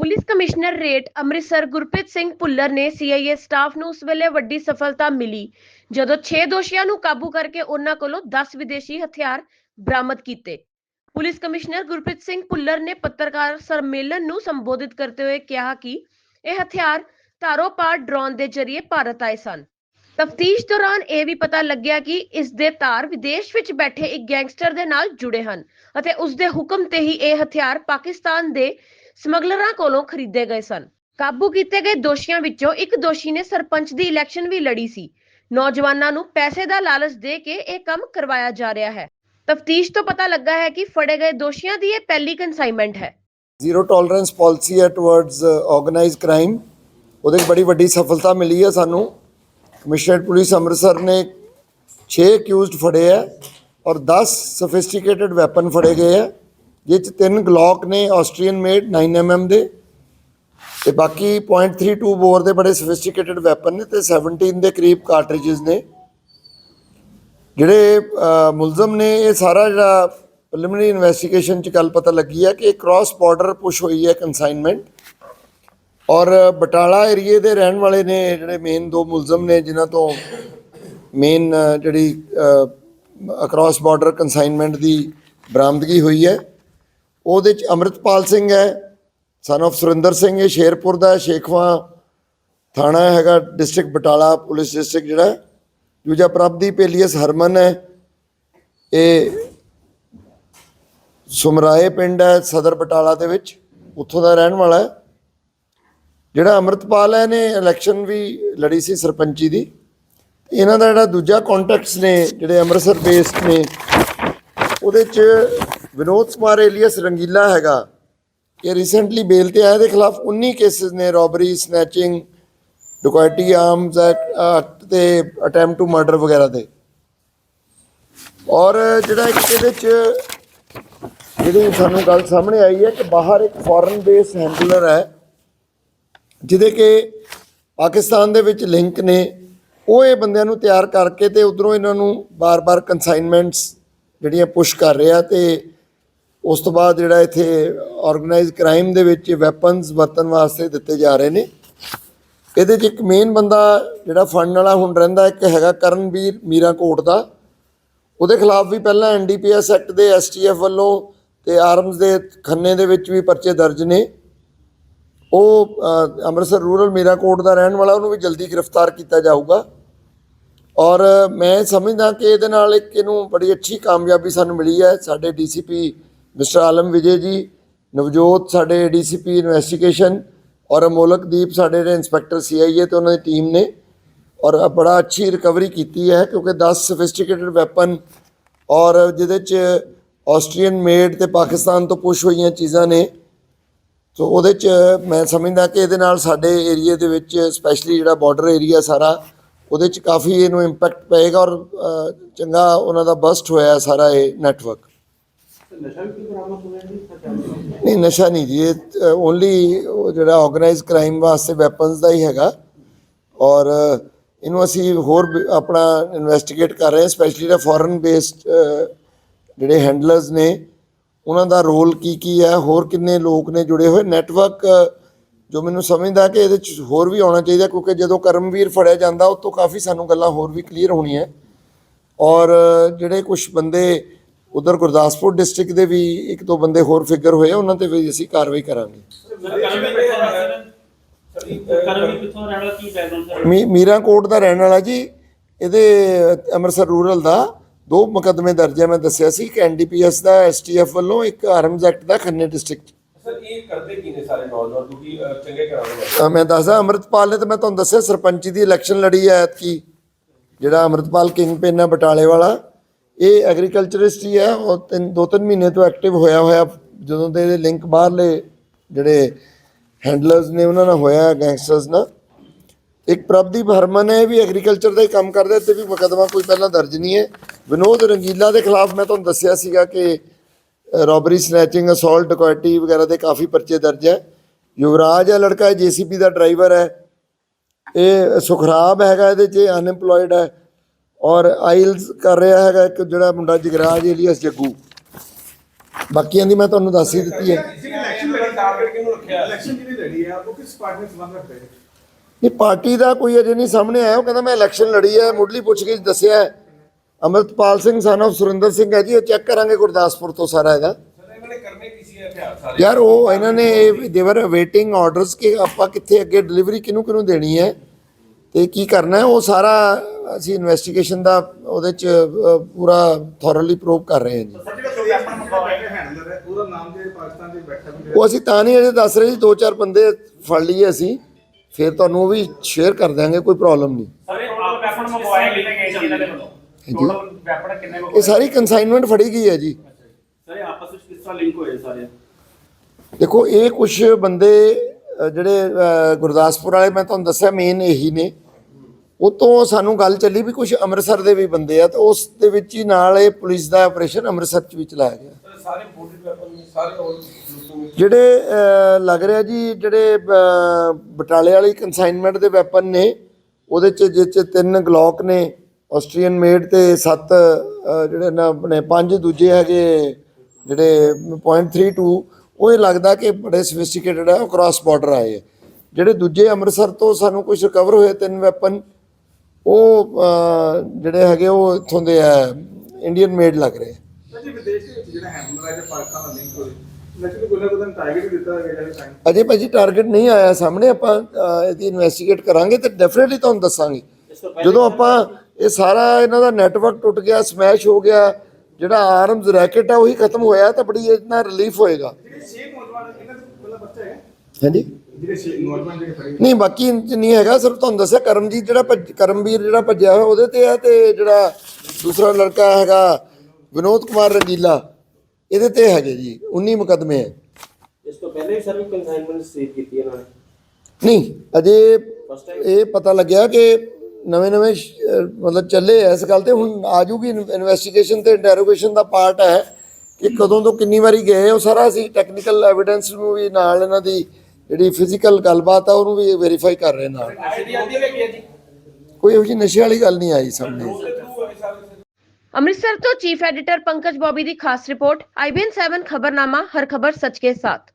Police commissionerate Amritsar Gurpreet Singh Bhullar ਨੇ CIA staff ਨੂੰ ਉਸ ਵੇਲੇ ਵੱਡੀ ਸਫਲਤਾ ਮਿਲੀ, ਜਦੋਂ 6 ਦੋਸ਼ੀਆਂ ਨੂੰ ਕਾਬੂ ਕਰਕੇ ਉਹਨਾਂ ਕੋਲੋਂ 10 ਵਿਦੇਸ਼ੀ ਹਥਿਆਰ ਬਰਾਮਦ ਕੀਤੇ। ਪੁਲਿਸ ਕਮਿਸ਼ਨਰ ਗੁਰਪ੍ਰੀਤ ਸਿੰਘ ਭੁੱਲਰ ਨੇ ਪੱਤਰਕਾਰ ਸੰਮੇਲਨ ਨੂੰ ਸੰਬੋਧਿਤ ਕਰਦੇ ਹੋਏ ਕਿਹਾ ਕਿ ਇਹ ਹਥਿਆਰ ਧਾਰੋ ਪਾਰ ਡਰੋਨ ਦੇ ਜ਼ਰੀਏ ਭਾਰਤ ਆਏ ਸਨ। ਤਫਤੀਸ਼ ਦੌਰਾਨ ਇਹ ਵੀ ਪਤਾ ਲੱਗਿਆ ਕਿ ਇਸ ਦੇ ਤਾਰ ਵਿਦੇਸ਼ ਵਿੱਚ ਬੈਠੇ ਇੱਕ ਗੈਂਗਸਟਰ ਦੇ ਨਾਲ ਜੁੜੇ ਹਨ ਅਤੇ ਉਸ ਦੇ ਹੁਕਮ ਤੇ ਹੀ ਇਹ ਹਥਿਆਰ ਪਾਕਿਸਤਾਨ ਦੇ ਸਮਗਲਰਾਂ ਕੋਲੋਂ ਖਰੀਦੇ ਗਏ ਸਨ। ਕਾਬੂ ਕੀਤੇ ਗਏ ਦੋਸ਼ੀਆਂ ਵਿੱਚੋਂ ਇੱਕ ਦੋਸ਼ੀ ਨੇ ਸਰਪੰਚ ਦੀ ਇਲੈਕਸ਼ਨ ਵੀ ਲੜੀ ਸੀ। ਨੌਜਵਾਨਾਂ ਨੂੰ ਪੈਸੇ ਦਾ ਲਾਲਚ ਦੇ ਕੇ ਇਹ ਕੰਮ ਕਰਵਾਇਆ ਜਾ ਰਿਹਾ ਹੈ। ਤਫਤੀਸ਼ ਤੋਂ ਪਤਾ ਲੱਗਾ ਹੈ ਕਿ ਫੜੇ ਗਏ ਦੋਸ਼ੀਆਂ ਦੀ ਇਹ ਪਹਿਲੀ ਕਨਸਾਈਨਮੈਂਟ ਹੈ। ਜ਼ੀਰੋ ਟੋਲਰੈਂਸ ਪਾਲਿਸੀ ਹੈ ਟੁਵਰਡਸ ਆਰਗੇਨਾਈਜ਼ਡ ਕ੍ਰਾਈਮ ਉਹਦੇ ਬੜੀ ਵੱਡੀ ਸਫਲਤਾ ਮਿਲੀ ਹੈ ਸਾਨੂੰ। ਕਮਿਸ਼ਨਰੇਟ ਪੁਲਿਸ ਅੰਮ੍ਰਿਤਸਰ ਨੇ 6 ਅਕਿਊਜ਼ਡ ਫੜੇ ਹੈ ਔਰ 10 ਸੋਫਿਸਟੀਕੇਟਡ ਵੈਪਨ ਫੜੇ ਗਏ ਹੈ। ਜਿਹ 'ਚ ਤਿੰਨ ਗਲੌਕ ਨੇ ਆਸਟਰੀਅਨ ਮੇਡ 9mm ਦੇ। ਤੇ ਬਾਕੀ .32 ਬੋਰ ਦੇ ਬੜੇ ਸੋਫਿਸਟੀਕੇਟਡ ਵੈਪਨ ਨੇ ਤੇ 17 ਦੇ ਕਰੀਬ ਕਾਰਟ੍ਰਿਜਸ ਨੇ। ਜਿਹੜੇ ਮੁਲਜ਼ਮ ਨੇ, ਇਹ ਸਾਰਾ ਜਿਹੜਾ ਪ੍ਰੀਲਿਮਿਨਰੀ ਇਨਵੈਸਟੀਗੇਸ਼ਨ ਚ ਗੱਲ ਪਤਾ ਲੱਗੀ ਹੈ ਕਿ ਇਹ ਕ੍ਰਾਸ ਬਾਰਡਰ ਪੁਸ਼ ਹੋਈ ਹੈ ਕਨਸਾਈਨਮੈਂਟ ਔਰ ਬਟਾਲਾ ਏਰੀਏ ਦੇ ਰਹਿਣ ਵਾਲੇ ਨੇ ਜਿਹੜੇ ਮੇਨ ਦੋ ਮੁਲਜ਼ਮ ਨੇ, ਜਿਨ੍ਹਾਂ ਤੋਂ ਮੇਨ ਜਿਹੜੀ ਅਕ੍ਰਾਸ ਬਾਰਡਰ ਕਨਸਾਈਨਮੈਂਟ ਦੀ ਬਰਾਮਦਗੀ ਹੋਈ ਹੈ। ਉਹਦੇ ਚ ਅੰਮ੍ਰਿਤਪਾਲ ਸਿੰਘ ਹੈ ਸਨ of ਸੁਰਿੰਦਰ ਸਿੰਘ ਇਹ ਸ਼ੇਰਪੁਰ ਦਾ ਹੈ, ਸ਼ੇਖਵਾ ਥਾਣਾ ਹੈਗਾ ਡਿਸਟ੍ਰਿਕਟ ਬਟਾਲਾ ਪੁਲਿਸ ਡਿਸਟ੍ਰਿਕਟ ਜਿਹੜਾ ਹੈ। ਦੂਜਾ ਪ੍ਰਭਦੀਪ ਏਲੀਅਸ ਹਰਮਨ ਹੈ। ਇਹ ਸੁਮਰਾਏ ਪਿੰਡ ਹੈ ਸਦਰ ਬਟਾਲਾ ਦੇ ਵਿੱਚ ਉੱਥੋਂ ਦਾ ਰਹਿਣ ਵਾਲਾ ਹੈ। ਜਿਹੜਾ ਅੰਮ੍ਰਿਤਪਾਲ ਹੈ ਨੇ ਇਲੈਕਸ਼ਨ ਵੀ ਲੜੀ ਸੀ ਸਰਪੰਚੀ ਦੀ। ਇਹਨਾਂ ਦਾ ਜਿਹੜਾ ਦੂਜਾ ਕੰਟੈਕਟਸ ਨੇ ਜਿਹੜੇ ਅੰਮ੍ਰਿਤਸਰ ਬੇਸਡ ਨੇ ਉਹਦੇ ਚ ਵਿਨੋਦ ਕੁਮਾਰ ਏਲੀਅਸ ਰੰਗੀਲਾ ਹੈਗਾ ਇਹ ਰੀਸੈਂਟਲੀ ਬੇਲ ਤੇ ਆਇਆ ਦੇ ਖਿਲਾਫ 19 ਕੇਸਿਸ ਨੇ robbery snatching dacoity arms act ਤੇ ਅਟੈਂਪਟ ਟੂ ਮਰਡਰ ਵਗੈਰਾ ਦੇ ਔਰ ਜਿਹੜਾ ਇੱਕ ਇਹਦੇ ਚ ਜਿਹੜੀ ਸਾਨੂੰ ਗੱਲ ਸਾਹਮਣੇ ਆਈ ਹੈ ਕਿ ਬਾਹਰ ਇੱਕ ਫੋਰਨ ਬੇਸ ਹੈਂਡਲਰ ਹੈ, ਜਿਹਦੇ ਕਿ ਪਾਕਿਸਤਾਨ ਦੇ ਵਿੱਚ ਲਿੰਕ ਨੇ, ਉਹ ਇਹ ਬੰਦਿਆਂ ਨੂੰ ਤਿਆਰ ਕਰਕੇ ਤੇ ਉਧਰੋਂ ਇਹਨਾਂ ਨੂੰ ਬਾਰ-ਬਾਰ ਕਨਸਾਈਨਮੈਂਟਸ ਜਿਹੜੀਆਂ ਪੁਸ਼ ਕਰ ਰਿਹਾ ਤੇ ਉਸ ਤੋਂ ਬਾਅਦ ਜਿਹੜਾ ਇੱਥੇ ਆਰਗੇਨਾਈਜ਼ ਕ੍ਰਾਈਮ ਦੇ ਵਿੱਚ ਵੈਪਨਸ ਵਰਤਣ ਵਾਸਤੇ ਦਿੱਤੇ ਜਾ ਰਹੇ ਨੇ। ਇਹਦੇ 'ਚ ਇੱਕ ਮੇਨ ਬੰਦਾ ਜਿਹੜਾ ਫੰਡ ਵਾਲਾ ਹੁਣ ਰਹਿੰਦਾ, ਇੱਕ ਹੈਗਾ ਕਰਨਵੀਰ ਮੀਰਾ ਕੋਟ ਦਾ। ਉਹਦੇ ਖਿਲਾਫ ਵੀ ਪਹਿਲਾਂ ਐਨਡੀਪੀਐਸ ਐਕਟ ਦੇ ਐਸਟੀਐਫ ਵੱਲੋਂ ਤੇ ਆਰਮਸ ਦੇ ਖੰਨੇ ਦੇ ਵਿੱਚ ਵੀ ਪਰਚੇ ਦਰਜ ਨੇ। ਉਹ ਅੰਮ੍ਰਿਤਸਰ ਰੂਰਲ ਮੀਰਾ ਕੋਟ ਦਾ ਰਹਿਣ ਵਾਲਾ, ਉਹਨੂੰ ਵੀ ਜਲਦੀ ਗ੍ਰਿਫਤਾਰ ਕੀਤਾ ਜਾਊਗਾ। ਔਰ ਮੈਂ ਸਮਝਦਾ ਕਿ ਇਹਦੇ ਨਾਲ ਇੱਕ ਇਹਨੂੰ ਬੜੀ ਅੱਛੀ ਕਾਮਯਾਬੀ ਸਾਨੂੰ ਮਿਲੀ ਹੈ। ਸਾਡੇ ਡੀਸੀਪੀ ਮਿਸਟਰ ਆਲਮ ਵਿਜੇ ਜੀ, ਨਵਜੋਤ ਸਾਡੇ ਡੀਸੀਪੀ ਇਨਵੈਸਟੀਗੇਸ਼ਨ ਔਰ ਅਮੋਲਕਦੀਪ ਸਾਡੇ ਜਿਹੜੇ ਇੰਸਪੈਕਟਰ ਸੀਆਈਏ ਤੇ ਉਹਨਾਂ ਦੀ ਟੀਮ ਨੇ ਔਰ ਬੜਾ ਅੱਛੀ ਰਿਕਵਰੀ ਕੀਤੀ ਹੈ ਕਿਉਂਕਿ 10 ਸੋਫਿਸਟੀਕੇਟਡ ਵੈਪਨ ਔਰ ਜਿਹਦੇ ਚ ਆਸਟਰੀਅਨ ਮੇਡ ਤੇ ਪਾਕਿਸਤਾਨ ਤੋਂ ਪੁਸ਼ ਹੋਈਆਂ ਚੀਜ਼ਾਂ ਨੇ। ਸੋ ਉਹਦੇ ਚ ਮੈਂ ਸਮਝਦਾ ਕਿ ਇਹਦੇ ਨਾਲ ਸਾਡੇ ਏਰੀਆ ਦੇ ਵਿੱਚ ਸਪੈਸ਼ਲੀ ਜਿਹੜਾ ਬਾਰਡਰ ਏਰੀਆ ਸਾਰਾ, ਉਹਦੇ ਚ ਕਾਫੀ ਇਹਨੂੰ ਇੰਪੈਕਟ ਪਏਗਾ ਔਰ ਚੰਗਾ ਉਹਨਾਂ ਦਾ ਬਸਟ ਹੋਇਆ ਸਾਰਾ ਇਹ ਨੈਟਵਰਕ ਨਹੀਂ, ਨਸ਼ਾ ਨਹੀਂ ਜੀ, ਇਹ ਓਨਲੀ ਜਿਹੜਾ ਆਰਗੇਨਾਈਜ਼ ਕ੍ਰਾਈਮ ਵਾਸਤੇ ਵੈਪਨਸ ਦਾ ਹੀ ਹੈਗਾ। ਔਰ ਇਹਨੂੰ ਅਸੀਂ ਹੋਰ ਆਪਣਾ ਇਨਵੈਸਟੀਗੇਟ ਕਰ ਰਹੇ ਹਾਂ ਸਪੈਸ਼ਲੀ ਦਾ ਫੋਰਨ ਬੇਸਡ ਜਿਹੜੇ ਹੈਂਡਲਰਸ ਨੇ, ਉਹਨਾਂ ਦਾ ਰੋਲ ਕੀ ਕੀ ਹੈ, ਹੋਰ ਕਿੰਨੇ ਲੋਕ ਨੇ ਜੁੜੇ ਹੋਏ। ਨੈਟਵਰਕ ਜੋ ਮੈਨੂੰ ਸਮਝਦਾ ਕਿ ਇਹਦੇ ਚ ਹੋਰ ਵੀ ਆਉਣਾ ਚਾਹੀਦਾ, ਕਿਉਂਕਿ ਜਦੋਂ ਕਰਮਵੀਰ ਫੜਿਆ ਜਾਂਦਾ, ਉਹ ਤੋਂ ਕਾਫੀ ਸਾਨੂੰ ਗੱਲਾਂ ਹੋਰ ਵੀ ਕਲੀਅਰ ਹੋਣੀਆਂ। ਔਰ ਜਿਹੜੇ ਕੁਝ ਬੰਦੇ ਉਧਰ ਗੁਰਦਾਸਪੁਰ ਡਿਸਟ੍ਰਿਕਟ ਦੇ ਵੀ ਇੱਕ ਦੋ ਬੰਦੇ ਹੋਰ ਫਿਗਰ ਹੋਏ ਉਹਨਾਂ ਤੇ ਵੀ ਅਸੀਂ ਕਾਰਵਾਈ ਕਰਾਂਗੇ। ਮੀ ਮੀਰਾ ਕੋਟ ਦਾ ਰਹਿਣ ਵਾਲਾ ਜੀ ਇਹਦੇ ਅੰਮ੍ਰਿਤਸਰ ਰੂਰਲ ਦਾ ਦੋ ਮੁਕੱਦਮੇ ਦਰਜ ਹੈ ਮੈਂ ਦੱਸਿਆ ਸੀ ਕਿ ਐਨਡੀਪੀਐਸ ਦਾ ਐਸਟੀਐਫ ਵੱਲੋਂ ਇੱਕ ਆਰਮਜ਼ ਐਕਟ ਦਾ ਖੰਨੇ ਡਿਸਟ੍ਰਿਕਟ ਸਰ ਇਹ ਕਰਦੇ ਕੀ ਨੇ ਸਾਰੇ ਨੌਜਵਾਨ? ਕਿਉਂਕਿ ਅਹ, ਚੰਗੇ ਕਰਾਉਣ ਵਾਲੇ ਮੈਂ ਦੱਸਦਾ ਅੰਮ੍ਰਿਤਪਾਲ ਨੇ ਤੇ ਮੈਂ ਤੁਹਾਨੂੰ ਦੱਸਿਆ ਸਰਪੰਚੀ ਦੀ ਇਲੈਕਸ਼ਨ ਲੜੀ ਹੈ ਐਤਕੀ। ਜਿਹੜਾ ਅੰਮ੍ਰਿਤਪਾਲ ਕਿੰਗ ਪਿੰਨ ਹੈ ਬਟਾਲੇ ਵਾਲਾ ਇਹ ਐਗਰੀਕਲਚਰਿਸਟ ਹੀ ਹੈ, ਉਹ ਤਿੰਨ, ਦੋ ਤਿੰਨ ਮਹੀਨੇ ਤੋਂ ਐਕਟਿਵ ਹੋਇਆ ਹੋਇਆ, ਜਦੋਂ ਦੇ ਇਹਦੇ ਲਿੰਕ ਬਾਹਰਲੇ ਜਿਹੜੇ ਹੈਂਡਲਰਸ ਨੇ, ਉਹਨਾਂ ਨਾਲ ਹੋਇਆ ਗੈਂਗਸਟਰਸ ਨਾਲ। ਇੱਕ ਪ੍ਰਭਦੀਪ ਹਰਮਨ ਹੈ, ਇਹ ਵੀ ਐਗਰੀਕਲਚਰ ਦਾ ਹੀ ਕੰਮ ਕਰਦਾ ਤੇ ਵੀ ਮੁਕੱਦਮਾ ਕੋਈ ਪਹਿਲਾਂ ਦਰਜ ਨਹੀਂ ਹੈ। ਵਿਨੋਦ ਰੰਗੀਲਾ ਦੇ ਖਿਲਾਫ ਮੈਂ ਤੁਹਾਨੂੰ ਦੱਸਿਆ ਸੀਗਾ ਕਿ ਰੋਬਰੀ ਸਨੈਚਿੰਗ ਅਸੌਲਟ ਡਕੈਟੀ ਵਗੈਰਾ ਦੇ ਕਾਫੀ ਪਰਚੇ ਦਰਜ ਹੈ। ਯੁਵਰਾਜ ਹੈ, ਲੜਕਾ ਜੀਸੀਪੀ ਦਾ ਡਰਾਈਵਰ ਹੈ। ਇਹ ਸੁਖਰਾਬ ਹੈਗਾ, ਇਹਦੇ 'ਚ ਅਨਐਮਪਲੋਇਡ ਹੈ। ਔਰ ਆਇਲਸ ਕਰ ਰਿਹਾ ਹੈਗਾ ਇੱਕ ਜਿਹੜਾ ਮੁੰਡਾ ਜਗਰਾਜ ਏਲੀਅਸ ਜੱਗੂ। ਬਾਕੀਆਂ ਦੀ ਮੈਂ ਤੁਹਾਨੂੰ ਦੱਸ ਹੀ ਦਿੱਤੀ ਹੈ। ਇਲੈਕਸ਼ਨ ਪਾਰਟੀ ਦਾ ਕੋਈ ਅਜੇ ਨਹੀਂ ਸਾਹਮਣੇ ਆਇਆ। ਉਹ ਕਹਿੰਦਾ ਮੈਂ ਇਲੈਕਸ਼ਨ ਲੜੀ ਹੈ। ਮੁੱਢਲੀ ਪੁੱਛਗਿੱਛ ਦੱਸਿਆ ਅਮਰਤਪਾਲ ਸਿੰਘ ਸਨ ਆਫ ਸੁਰਿੰਦਰ ਸਿੰਘ ਹੈ ਜੀ। ਉਹ ਚੈੱਕ ਕਰਾਂਗੇ ਗੁਰਦਾਸਪੁਰ ਤੋਂ ਸਾਰਾ ਇਹਦਾ। ਯਾਰ ਉਹ ਇਹਨਾਂ ਨੇ ਦੇਵਰ ਵੇਟਿੰਗ ਆਰਡਰਸ ਕਿ ਆਪਾਂ ਕਿੱਥੇ ਅੱਗੇ ਡਿਲੀਵਰੀ ਕਿਨੂੰ ਕਿਨੂੰ ਦੇਣੀ ਹੈ। ਤੇ ਕੀ ਕਰਨਾ ਉਹ ਸਾਰਾ ਅਸੀਂ ਇਨਵੈਸਟੀਗੇਸ਼ਨ ਦਾ ਉਹਦੇ ਚ ਪੂਰਾ ਥੋਰਲੀ ਪ੍ਰੂਵ ਕਰ ਰਹੇ ਹਾਂ ਜੀ। ਉਹ ਅਸੀਂ ਤਾਂ ਨਹੀਂ ਅਜੇ ਦੱਸ ਰਹੇ ਜੀ ਦੋ ਚਾਰ ਬੰਦੇ ਫੜ ਲਈਏ ਅਸੀਂ। ਫਿਰ ਤੁਹਾਨੂੰ ਉਹ ਵੀ ਸ਼ੇਅਰ ਕਰ ਦਿਆਂਗੇ ਕੋਈ ਪ੍ਰੋਬਲਮ ਨਹੀਂ। ਇਹ ਸਾਰੀ ਕੰਸਾਈਨਮੈਂਟ ਫੜੀ ਗਈ ਹੈ ਜੀ। ਸਰ ਆਪਸ ਵਿੱਚ ਕਿਸ ਤਰ੍ਹਾਂ ਲਿੰਕ ਹੋਏ ਸਾਰੇ? ਦੇਖੋ ਇਹ ਕੁਝ ਬੰਦੇ ਜਿਹੜੇ ਗੁਰਦਾਸਪੁਰ ਵਾਲੇ ਮੈਂ ਤੁਹਾਨੂੰ ਦੱਸਿਆ ਮੇਨ ਇਹੀ ਨੇ। ਉਹ ਤੋਂ ਸਾਨੂੰ ਗੱਲ ਚੱਲੀ ਵੀ ਕੁਝ ਅੰਮ੍ਰਿਤਸਰ ਦੇ ਵੀ ਬੰਦੇ ਆ ਤੇ ਉਸ ਦੇ ਵਿੱਚ ਹੀ ਨਾਲ ਇਹ ਪੁਲਿਸ ਦਾ ਆਪਰੇਸ਼ਨ ਅੰਮ੍ਰਿਤਸਰ ਚ ਵੀ ਚਲਾਇਆ ਗਿਆ। ਸਰ, ਸਾਰੇ ਬੋਡਡ ਵੈਪਨ ਸਾਰੇ ਆਲ ਲੁੱਟੂ ਜਿਹੜੇ ਲੱਗ ਰਿਹਾ ਜੀ ਜਿਹੜੇ ਬਟਾਲੇ ਵਾਲੀ ਕਨਸਾਈਨਮੈਂਟ ਦੇ ਵੈਪਨ ਨੇ ਉਹਦੇ ਚ ਜਿਹ ਚ ਤਿੰਨ ਗਲੌਕ ਨੇ ਆਸਟਰੀਅਨ ਮੇਡ ਤੇ ਸੱਤ ਜਿਹੜੇ ਨਾ ਆਪਣੇ ਪੰਜ ਦੂਜੇ ਹੈਗੇ ਜਿਹੜੇ .32 ਉਹ ਇਹ ਲੱਗਦਾ ਕਿ ਬੜੇ ਸਫਿਸਟੀਕੇਟਡ ਆ ਉਹ ਕ੍ਰਾਸ ਬਾਰਡਰ ਆਏ ਹੈ ਜਿਹੜੇ ਦੂਜੇ ਅੰਮ੍ਰਿਤਸਰ ਤੋਂ ਸਾਨੂੰ ਕੁਝ ਰਿਕਵਰ ਹੋਏ ਤਿੰਨ ਵੈਪਨ ਉਹ ਜਿਹੜੇ ਹੈਗੇ ਉਹ ਇਥੋਂ ਦੇ ਆ ਇੰਡੀਅਨ ਮੇਡ ਲੱਗ ਰਹੇ ਅਜੇ ਭਾਜੀ ਟਾਰਗੇਟ ਨਹੀਂ ਆਇਆ ਸਾਹਮਣੇ ਆਪਾਂ ਇਹਦੀ ਇਨਵੈਸਟੀਗੇਟ ਕਰਾਂਗੇ ਤੇ ਡੈਫੀਨਿਟਲੀ ਤੁਹਾਨੂੰ ਦੱਸਾਂਗੇ। ਜਦੋਂ ਆਪਾਂ ਇਹ ਸਾਰਾ ਇਹਨਾਂ ਦਾ ਨੈਟਵਰਕ ਟੁੱਟ ਗਿਆ ਸਮੈਸ਼ ਹੋ ਗਿਆ ਜਿਹੜਾ ਆਰਮਸ ਰੈਕਟ ਆ ਉਹੀ ਖਤਮ ਹੋਇਆ ਤਾਂ ਬੜੀ ਇਤਨਾ ਰਿਲੀਫ ਹੋਏਗਾ। ਇਹਨਾਂ ਹਾਂਜੀ? ਨਹੀਂ ਬਾਕੀ ਨਹੀਂ ਹੈਗਾ ਸਿਰਫ ਤੁਹਾਨੂੰ ਦੱਸਿਆ ਕਰਮਜੀਤ ਜਿਹੜਾ ਕਰਮਵੀਰ ਜਿਹੜਾ ਭੱਜਿਆ ਹੋਇਆ ਉਹਦੇ ਤੇ ਆ ਤੇ ਜਿਹੜਾ ਦੂਸਰਾ ਲੜਕਾ ਹੈਗਾ ਵਿਨੋਦ ਕੁਮਾਰ ਰੰਗੀਲਾ ਇਹਦੇ ਤੇ ਹੈਗੇ ਜੀ 19 ਮੁਕਦਮੇ ਹੈ। ਇਸ ਤੋਂ ਪਹਿਲੇ ਵੀ ਸਰ ਕਨਸਾਈਨਮੈਂਟ ਰਿਸੀਵ ਕੀਤੀ ਇਹਨਾਂ ਨੇ? ਨਹੀਂ ਅਜੇ ਇਹ ਪਤਾ ਲੱਗਿਆ ਕਿ ਨਵੇਂ ਨਵੇਂ ਮਤਲਬ ਚੱਲੇ ਐ ਗੱਲ ਤੇ। ਹੁਣ ਆ ਜੂਗੀ ਇਨਵੈਸਟੀਗੇਸ਼ਨ ਤੇ ਡੈਰੋਗੇਸ਼ਨ ਦਾ ਪਾਰਟ ਹੈ ਕਿ ਕਦੋਂ ਤੋਂ ਕਿੰਨੀ ਵਾਰੀ ਗਏ ਉਹ ਸਾਰਾ ਅਸੀਂ ਟੈਕਨੀਕਲ ਐਵੀਡੈਂਸ ਨੂੰ ਵੀ ਨਾਲ ਇਹਨਾਂ ਦੀ ਜਿਹੜੀ ਫਿਜ਼ੀਕਲ ਗੱਲਬਾਤ ਆ, ਉਹਨੂੰ ਵੀ ਵੈਰੀਫਾਈ ਕਰ ਰਹੇ ਨਾਲ। ਕੋਈ ਇਹੋ ਜਿਹੀ ਨਸ਼ੇ ਵਾਲੀ ਗੱਲ ਨਹੀਂ ਆਈ ਸਾਹਮਣੇ। ਅੰਮ੍ਰਿਤਸਰ ਤੋਂ ਚੀਫ ਐਡੀਟਰ ਪੰਕਜ ਬੋਬੀ ਦੀ ਖਾਸ ਰਿਪੋਰਟ ਆਈਬੀਐਨ 7 ਖਬਰਨਾਮਾ, ਹਰ ਖਬਰ ਸੱਚ ਕੇ ਸਾਥ।